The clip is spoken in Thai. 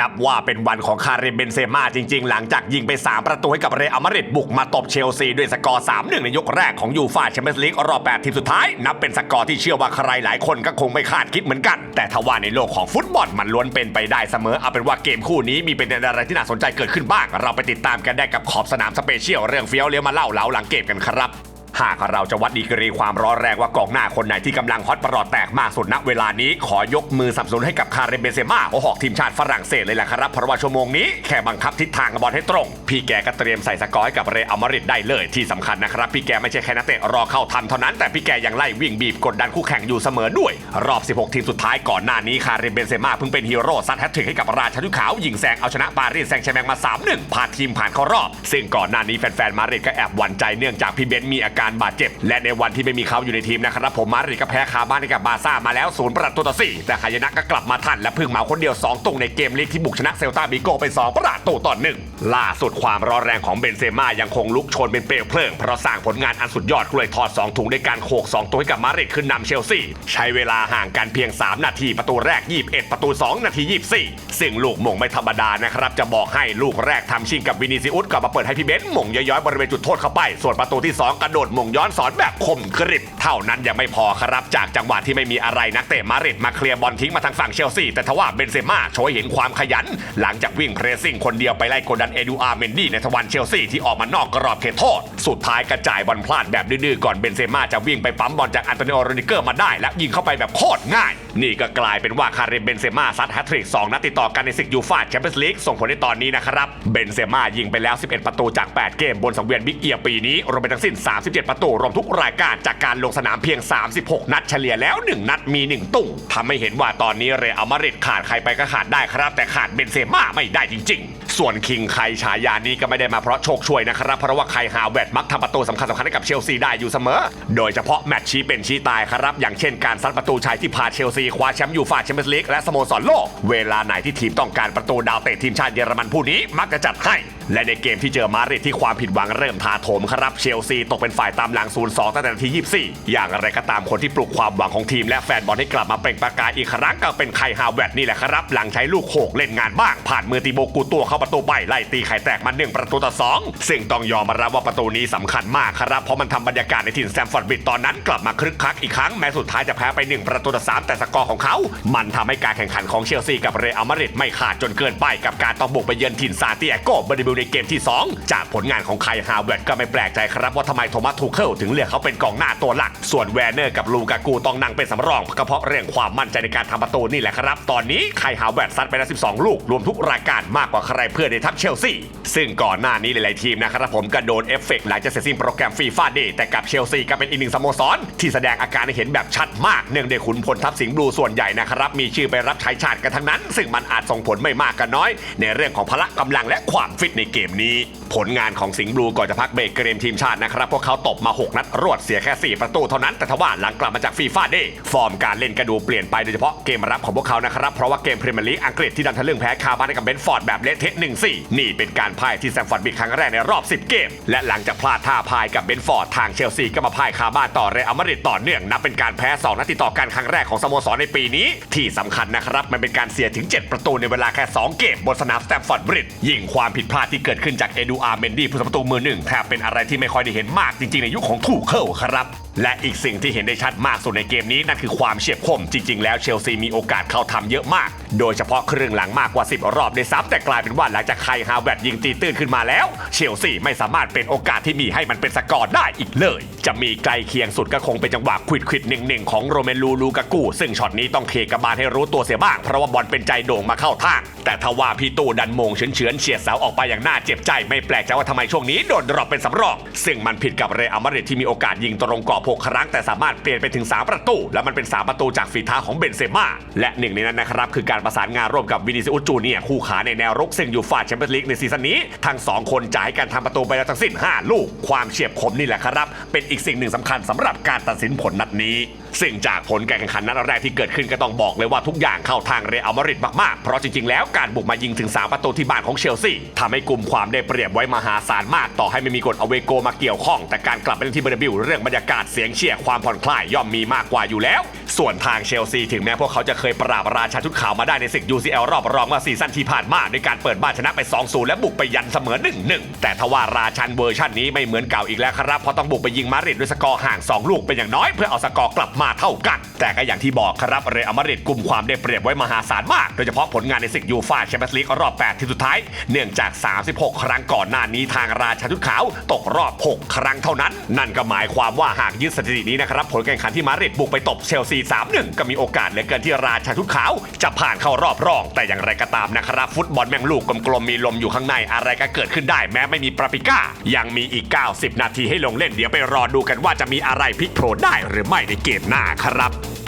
นับว่าเป็นวันของคาริมเบนเซม่าจริงๆ หลังจากยิงไป 3 ประตูให้กับเรอัลมาดริดบุกมาตบเชลซีด้วยสกอร์ 3-1 ในยกแรกของยูฟ่าแชมเปี้ยนส์ลีกรอบ 8 ทีมสุดท้าย นับเป็นสกอร์ที่เชื่อว่าใครหลายคนก็คงไม่คาดคิดเหมือนกัน แต่ทว่าในโลกของฟุตบอลมันล้วนเป็นไปได้เสมอเอาเป็นว่าเกมคู่นี้มีเป็นอะไรที่น่าสนใจเกิดขึ้นบ้าง เราไปติดตามกันได้กับขอบสนามสเปเชียลเรื่องเฟี้ยวเลี้ยวมาเล่าเหลาหลังเกมกันครับ หากเราจะวัดดีกรีความร้อนแรงว่ากองหน้าคนไหนที่กำลังฮอตประหลอดแตกมากสุดณเวลานี้ขอยกมือสับสนให้กับคาเรเบเซมาหัวหอกทีมชาติฝรั่งเศสเลยแหละครับเพราะว่าชั่วโมงนี้แค่บังคับทิศทางบอลให้ตรง พี่แกก็เตรียมใส่สกอร์ให้กับเรอัลมาดริดได้เลยที่สำคัญนะครับ พี่แกไม่ใช่แค่นักเตะรอเข้าทันเท่านั้นแต่พี่แกยังไล่วิ่งบีบกดดันคู่แข่งอยู่เสมอด้วย รอบ 16 ทีมสุดท้ายก่อนหน้านี้คาเรเบเซมาเพิ่งเป็นฮีโร่ซัดแฮตทริกให้กับราชาชุขาวยิงแซงเอาชนะปารีสแซงต์แชร์แมงมา3-1พาทีมผ่านเข้ารอบ ซึ่งก่อนหน้านี้แฟนๆมาริดก็แอบหวั่นใจเนื่องจากพี่เบนซ์มีอาการบาดเจ็บ และในวันที่ไม่มีเขาอยู่ในทีมนะครับผมมาดริดก็แพ้คาบ้านให้กับบาซ่ามาแล้วศูนย์ประตูต่อสี่แต่หายนะก็กลับมาทันและพิ่งเหมาคนเดียว 2ตรงในเกมลีกที่บุกชนะเซลตาบิโกไป 2 ประตูต่อหนึ่งล่าสุดความร้อนแรงของเบนเซม่ายังคงลุกโชนเป็นเปลวเพลิงเพราะสร้างผลงานอันสุดยอดกล้วยทอด 2 ถุงด้วยการโขก2ตัวให้กับมาดริดขึ้นนำเชลซีใช้เวลาห่างกันเพียง 3 นาทีประตูแรก 21 ประตู 2 นาที 24 ซึ่งลูกหม่งไม่ธรรมดานะครับจะบอกให้ลูกแรกทำชิงกับวินิซิอุสกลับมาเปิดให้พี่เบนซ์มงย้อยๆบริเวณจุดโทษเข้าไปส่วนประตูที่ 2 กระโดดมงย้อนสอนแบบคมกริบ เท่านั้นยังไม่พอครับจากจังหวะที่ไม่มีอะไรนักเตะมาดริดมาเคลียร์บอลทิ้งมาทางฝั่งเชลซีแต่ทว่าเบนเซม่าโชยเห็นความขยัน หลังจากวิ่งเพรสซิ่งคนเดียวไปไล่กดดันเอดูอาร์เมนดี้ในทวันเชลซีที่ออกมานอกกรอบเขตโทษ สุดท้ายกระจายบอลพลาดแบบดื้อๆก่อนเบนเซม่าจะวิ่งไปปั๊มบอลจากอันโตนิโอโรนิเกอร์มาได้ และยิงเข้าไปแบบโคตรง่าย นี่ก็กลายเป็นว่าคาริมเบนเซม่าซัดแฮตทริก2นัดติดต่อกันในศึกยูฟ่าแชมเปี้ยนส์ลีกส่งผลในตอนนี้นะครับเบนเซม่ายิงไปแล้ว 11 ประตูจาก 8 เกมบนสังเวียนบิ๊กเอียปีนี้รวมเป็นทั้งสิ้น 37ประตูรวมทุกรายการจากการลงสนามเพียง 36 นัดเฉลี่ยแล้ว 1 นัดมี 1 ตุ้งทำให้เห็นว่าตอนนี้เรอัลมาดริดขาดใครไปก็ขาดได้ครับ แต่ขาดเบนเซม่าไม่ได้จริง ๆ ส่วนคิงไคฉายานี้ก็ไม่ได้มาเพราะโชคช่วยนะครับ เพราะว่าไคฮาเวตมักทำประตูสำคัญสำคัญให้กับเชลซีได้อยู่เสมอ โดยเฉพาะแมตช์ชี้เป็นชี้ตายครับ อย่างเช่นการซัดประตูชัยที่พาเชลซีคว้าแชมป์ยูฟ่าแชมเปี้ยนส์ลีกและสโมสรโลก เวลาไหนที่ทีมต้องการประตูดาวเตะทีมชาติเยอรมันผู้นี้มักจะจัดให้และในเกมที่เจอมาริดที่ความผิดหวังเริ่มทาโถมครับเชลซีตกเป็นฝ่ายตามหลัง 0-2 ตั้งแต่นาที 24 อย่างไรก็ตามคนที่ปลุกความหวังของทีมและแฟนบอลให้กลับมาเปล่งประกายอีกครั้งก็เป็นไคฮาเวตนี่แหละครับ หลังใช้ลูกโขกเล่นงานบ้าง ผ่านมือตีโบกูตัวเข้าประตูไปไล่ตีไข่แตกมาหนึ่งประตูต่อสองซึ่งต้องยอมรับว่าประตูนี้สำคัญมากครับเพราะมันทำบรรยากาศในถิ่นแซมฟอร์ดบิดตอนนั้นกลับมาคึกคักอีกครั้งแม้สุดท้ายจะแพ้ไปหนึ่งประตูต่อสามแต่สกอร์ของเขา มันทำให้การแข่งขันของเชลซีกับเรอัลมาดริดไม่ขาดจนเกินไปกับการต้องบุกไปเยือนถิ่นซานติอาโกบริบิลในเกมที่ 2 จากผลงานของไคฮาเวตก็ไม่แปลกใจครับว่าทำไมโทมัสทูเคิลถึงเลือกเขาเป็นกองหน้าตัวหลัก ส่วนแวร์เนอร์กับลูกากูต้องนั่งเป็นสำรองก็เพราะเรื่องความมั่นใจในการทำประตูนี่แหละครับ ตอนนี้ไคฮาเวตซัดไปแล้ว 12 ลูกรวมทุกรายการมากกว่าใครเพื่อในทัพเชลซีซึ่งก่อนหน้านี้หลายๆทีมนะครับผมก็โดนเอฟเฟกต์หลังจากเสร็จสิ้นโปรแกรมฟีฟ่าเดย์แต่กับเชลซีก็เป็นอีกหนึ่งสโมสรที่แสดงอาการให้เห็นแบบชัดมากเนื่องด้วยขุนพลทัพสิงห์บลูส่วนใหญ่นะครับมีชื่อไปรับใช้ชาติกันทั้งนั้น ซึ่งมันอาจส่งผลไม่มากก็น้อย ในเรื่องของพละกำลังและความฟิตในเกมนี้ ผลงานของสิงห์บลูก่อนจะพักเบรกเกมทีมชาตินะครับ พวกเขาตบมา 6 นัดรวดเสียแค่ 4 ประตูเท่านั้นแต่ทว่าหลังกลับมาจากฟีฟ่าเดย์ฟอร์มการเล่นกระดูเปลี่ยนไปโดยเฉพาะเกมรับของพวกเขานะครับเพราะว่าเกมพรีเมียร์ลีกอังกฤษที่ดันทะลึ่งแพ้คาบ้านให้กับเบนฟอร์ดแบบเละเทะ1-4นี่เป็นการพ่ายที่แซมฟอร์ดบิดครั้งแรกในรอบ 10 เกม และหลังจากพลาดท่าพ่ายกับเบนฟอร์ดทางเชลซีก็มาพ่ายคาบ้านต่อเรอัลมาดริดต่อเนื่องนับเป็นการแพ้2นัดติดต่อกันครั้งแรกของสโมสรในปีนี้ ที่สำคัญนะครับมันเป็นการเสียถึง 7 ประตูในเวลาแค่ 2 เกมบนสนามสแตมฟอร์ดบริดยิ่งความผิดพลาดที่เกิดขึ้นจากเอดูอาร์เมนดี้ผู้สาประตูมือหนึ่งแทบเป็นอะไรที่ไม่ค่อยได้เห็นมากจริงๆในยุคของทูเคิลครับและอีกสิ่งที่เห็นได้ชัดมากสุดในเกมนี้นั่นคือความเฉียบคม จริง ๆ แล้วเชลซีมีโอกาสเข้าทำเยอะมาก โดยเฉพาะครึ่งหลังมากกว่า 10 รอบในซ้ำแต่กลายเป็นว่าหลังจากไคฮาเวตยิงตีตื้นขึ้นมาแล้ว เชลซีไม่สามารถเป็นโอกาสที่มีให้มันเป็นสกอร์ได้อีกเลย จะมีใกลเคียงสุดก็คงเป็นจังหวะควิดควิดๆหนึ่งของโรเมลูลูกากูซึ่งช็อตนี้ต้องเคกระบาลให้รู้ตัวเสียบ้างเพราะว่าบอลเป็นใจโด่งมาเข้าทางแต่ทว่าพี่ตู้ดันมงเฉือนเฉือนเฉียดเสาออกไปอย่างน่าเจ็บใจ ไม่แปลกใจว่าทำไมช่วงนี้โดนดรอปเป็นสำรอง ซึ่งมันผิดกับเรอัลมาดริดที่มีโอกาสยิงตรงกรอบหกครั้งแต่สามารถเปลี่ยนไปถึง 3 ประตู และมันเป็น 3 ประตูจากฝีเท้าของเบนเซม่าและหนึ่งในนั้นนะครับคือการประสานงานร่วมกับวินิซิอุสจูเนียคู่ขาในแนวรุกซึ่งอยู่ฝ่ายแชมเปี้ยนส์ลีกในซีซั่นนี้ ทั้งสองคนจ่ายให้การทำประตูไปแล้วทั้งสิ้น 5 ลูก ความเฉียบคมนี่แหละครับ เป็นอีกสิ่งหนึ่งสำคัญสำหรับการตัดสินผลนัดนี้ ซึ่งจากผลการแข่งขันนัดแรกที่เกิดขึ้นก็ต้องบอกเลยว่าทุกอย่างเข้าทางเรอัลมาดริดมากๆ เพราะจริงๆ แล้วการบุกมายิงถึง 3 ประตูที่บ้านของเชลซีทำให้กลุ่มความได้เปรียบไว้มหาศาลมาก ต่อให้ไม่มีกฎอเวโกมาเกี่ยวข้อง แต่การกลับไปที่เบอร์บิวเรื่องบรรยากาศเสียงเชียร์ความผ่อนคลายย่อมมีมากกว่าอยู่แล้ว ส่วนทางเชลซีถึงแม้พวกเขาจะเคยปราบราชาชุดขาวมาได้ในศึก UCL รอบรองเมื่อซีซั่นที่ผ่านมาด้วยการเปิดบ้านชนะไป 2-0 และบุกไปยันเสมอ 1-1 แต่ทว่าราชันเวอร์ชันนี้ไม่เหมือนเก่าอีกแล้วครับเพราะต้องบุกไปยิงมาดริดด้วยสกอร์ห่าง 2 ลูกเป็นอย่างน้อยเพื่อเอาสกอร์กลับมาเท่ากัน แต่ก็อย่างที่บอกครับเรอัลมาดริดกลุ่มความได้เปรียบไว้มหาศาลมากโดยเฉพาะผลงานในศึกยูฟ่าแชมเปี้ยนส์ลีกรอบ 8 ทีมสุดท้าย เนื่องจาก 36 ครั้งก่อนหน้านี้ทางราชันชุดขาวตกรอบ 6 ครั้งเท่านั้น นั่นก็หมายความว่าหากยึดสถิตินี้นะครับผลการแข่งขันที่มาดริดบุกไปตบเชลซี3-1 ก็มีโอกาสเหลือเกินที่ราชันชุดขาว จะผ่านเข้ารอบรอง แต่อย่างไรก็ตามนะครับ ฟุตบอลแมงลูกกลมๆมีลมอยู่ข้างในอะไรก็เกิดขึ้นได้แม้ไม่มีปราปิก้า ยังมีอีก 90 นาทีให้ลงเล่นเดี๋ยวไปรอดูกันว่าจะมีอะไรพลิกโผล่ได้หรือไม่ในเกมหน้าครับ